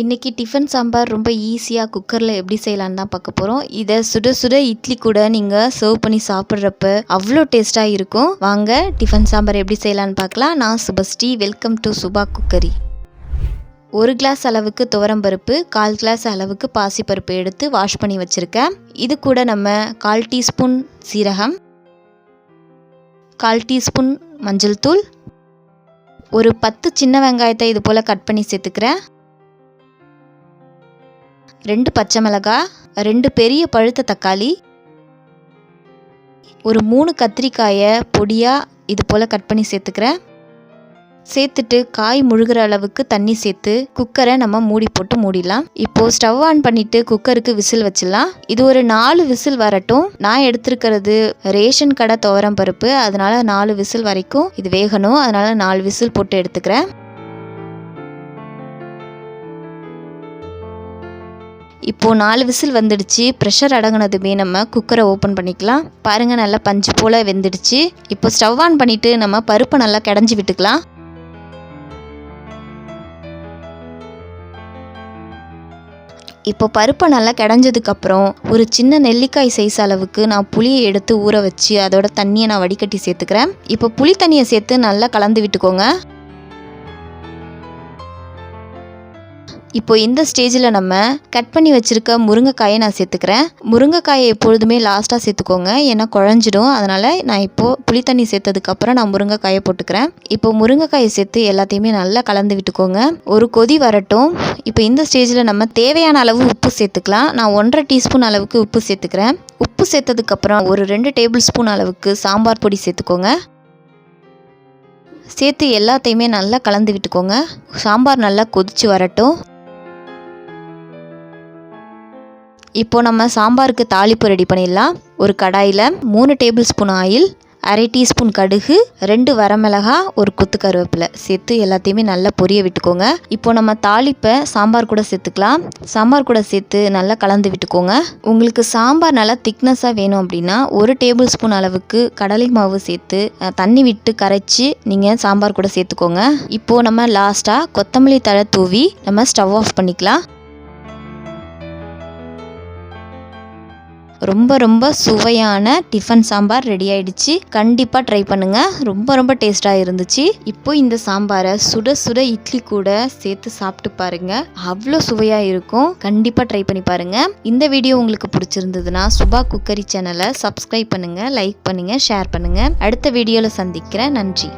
இன்றைக்கி டிஃபன் சாம்பார் ரொம்ப ஈஸியாக குக்கரில் எப்படி செய்யலான்னு தான் பார்க்க போகிறோம் இதை சுட சுட இட்லி கூட நீங்கள் சர்வ் பண்ணி சாப்பிட்றப்ப அவ்வளோ டேஸ்ட்டாக இருக்கும். வாங்க டிஃபன் சாம்பார் எப்படி செய்யலான்னு பார்க்கலாம். நான் Subhashree welcome to Subha cookery ஒரு கிளாஸ் அளவுக்கு துவரம்பருப்பு கால் கிளாஸ் அளவுக்கு பாசிப்பருப்பு எடுத்து வாஷ் பண்ணி வச்சுருக்கேன். இது கூட நம்ம கால் டீஸ்பூன் சீரகம் கால் டீஸ்பூன் மஞ்சள் தூள் ஒரு பத்து சின்ன வெங்காயத்தை இது போல் கட் பண்ணி சேர்த்துக்கிறேன். ரெண்டு பச்சை மிளகாய் ரெண்டு பெரிய பழுத்த தக்காளி ஒரு மூணு கத்திரிக்காயை பொடியாக இது போல் கட் பண்ணி சேர்த்துக்கிறேன். சேர்த்துட்டு காய் முழுகிற அளவுக்கு தண்ணி சேர்த்து குக்கரை நம்ம மூடி போட்டு மூடிடலாம். இப்போது ஸ்டவ் ஆன் பண்ணிவிட்டு குக்கருக்கு விசில் வச்சிடலாம். இது ஒரு நாலு விசில் வரட்டும். நான் எடுத்திருக்கிறது ரேஷன் கடை துவரம் பருப்பு. அதனால நாலு விசில் வரைக்கும் இது வேகணும். அதனால் நாலு விசில் போட்டு எடுத்துக்கிறேன். இப்போது நாலு விசில் வந்துடுச்சு. ப்ரெஷர் அடங்கினதுமே நம்ம குக்கரை ஓப்பன் பண்ணிக்கலாம். பாருங்கள் நல்லா பஞ்சு போல் வெந்துடுச்சு. இப்போ ஸ்டவ் ஆன் பண்ணிவிட்டு நம்ம பருப்பை நல்லா கிடஞ்சி விட்டுக்கலாம். இப்போ பருப்பை நல்லா கிடஞ்சதுக்கப்புறம் ஒரு சின்ன நெல்லிக்காய் சைஸ் அளவுக்கு நான் புளியை எடுத்து ஊற வச்சு அதோட தண்ணியை நான் வடிகட்டி சேர்த்துக்கிறேன். இப்போ புளி தண்ணியை சேர்த்து நல்லா கலந்து விட்டுக்கோங்க. இப்போ இந்த ஸ்டேஜில் நம்ம கட் பண்ணி வச்சுருக்க முருங்கைக்காயை நான் சேர்த்துக்கிறேன். முருங்கைக்காயை எப்பொழுதுமே லாஸ்ட்டாக சேர்த்துக்கோங்க. ஏன்னா குழஞ்சிடும். அதனால் நான் இப்போது புளி தண்ணி சேர்த்ததுக்கப்புறம் நான் முருங்கைக்காயை போட்டுக்கிறேன். இப்போ முருங்கைக்காயை சேர்த்து எல்லாத்தையுமே நல்லா கலந்து விட்டுக்கோங்க. ஒரு கொதி வரட்டும். இப்போ இந்த ஸ்டேஜில் நம்ம தேவையான அளவு உப்பு சேர்த்துக்கலாம். நான் ஒன்றரை டீஸ்பூன் அளவுக்கு உப்பு சேர்த்துக்கிறேன். உப்பு சேர்த்ததுக்கப்புறம் ஒரு ரெண்டு டேபிள் ஸ்பூன் அளவுக்கு சாம்பார் பொடி சேர்த்துக்கோங்க. சேர்த்து எல்லாத்தையுமே நல்லா கலந்து விட்டுக்கோங்க. சாம்பார் நல்லா கொதிச்சு வரட்டும். இப்போ நம்ம சாம்பாருக்கு தாளிப்பு ரெடி பண்ணிடலாம். ஒரு கடாயில் மூணு டேபிள் ஸ்பூன் ஆயில் அரை டீஸ்பூன் கடுகு ரெண்டு வரமிளகா ஒரு கொத்து கருவேப்பிலை. சேர்த்து எல்லாத்தையுமே நல்லா பொரிய விட்டுக்கோங்க. இப்போ நம்ம தாளிப்பை சாம்பார் கூட சேர்த்துக்கலாம். சாம்பார் கூட சேர்த்து நல்லா கலந்து விட்டுக்கோங்க. உங்களுக்கு சாம்பார் நல்லா திக்னஸாக வேணும் அப்படின்னா ஒரு டேபிள் ஸ்பூன் அளவுக்கு கடலை மாவு சேர்த்து தண்ணி விட்டு கரைச்சி நீங்கள் சாம்பார் கூட சேர்த்துக்கோங்க. இப்போது நம்ம லாஸ்ட்டாக கொத்தமல்லி தழை தூவி நம்ம ஸ்டவ் ஆஃப் பண்ணிக்கலாம். ரொம்ப ரொம்ப சுவையான டிஃபன் சாம்பார் ரெடி ஆயிடுச்சு. கண்டிப்பாக ட்ரை பண்ணுங்கள் ரொம்ப ரொம்ப டேஸ்ட்டாக இருந்துச்சு. இப்போ இந்த சாம்பாரை சுட சுட இட்லி கூட சேர்த்து சாப்பிட்டு பாருங்க. அவ்வளோ சுவையாக இருக்கும். கண்டிப்பாக ட்ரை பண்ணி பாருங்க. இந்த வீடியோ உங்களுக்கு பிடிச்சிருந்ததுன்னா சுபா குக்கரி சேனலை சப்ஸ்கிரைப் பண்ணுங்கள் லைக் பண்ணுங்கள் ஷேர் பண்ணுங்கள் அடுத்த வீடியோவில் சந்திக்கிறேன். நன்றி.